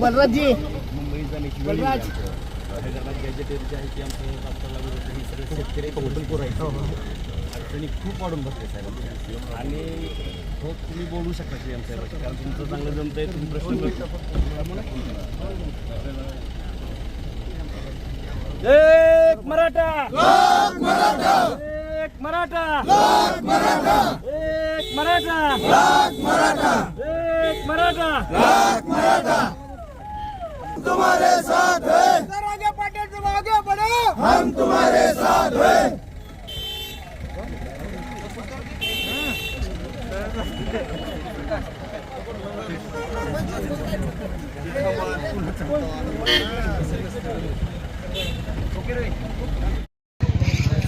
बलराज जी बलराज हो बलराजजी बलराज अडचणी खूप वाढून बसले साहेब. आणि हो तुम्ही बोलू शकता सी एम साहेब कारण तुमचं चांगलं जमतंय तुम्ही प्रश्न एक मराठा! एक मराठा! एक मराठा! एक मराठा! तुम्हारे साथ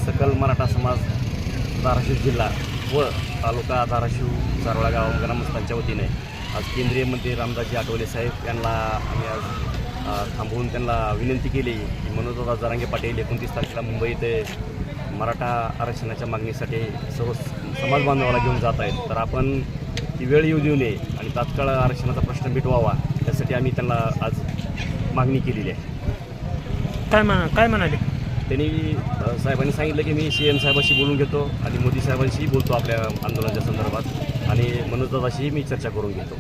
सकल मराठा समाज धाराशिव जिल्हा व तालुका धाराशिव चारोळा गाव ग्रामस्थांच्या वतीने आज केंद्रीय मंत्री रामदासजी आठवले साहेब यांना आम्ही आज थांबवून त्यांना विनंती केली की मनोजदादा जरांगे पाटील एकोणतीस तारखेला मुंबईत मराठा आरक्षणाच्या मागणीसाठी सर्व समाज बांधवाला घेऊन जात आहेत. तर आपण ती वेळ येऊ देऊ नये आणि तात्काळ आरक्षणाचा प्रश्न मिटवावा यासाठी आम्ही त्यांना आज मागणी केलेली आहे. काय म्हणा काय म्हणाले? त्यांनी साहेबांनी सांगितलं की मी सी एम साहेबांशी बोलून घेतो आणि मोदी साहेबांशी बोलतो आपल्या आंदोलनाच्या संदर्भात. आणि मनोजदादाशी मी चर्चा करून घेतो.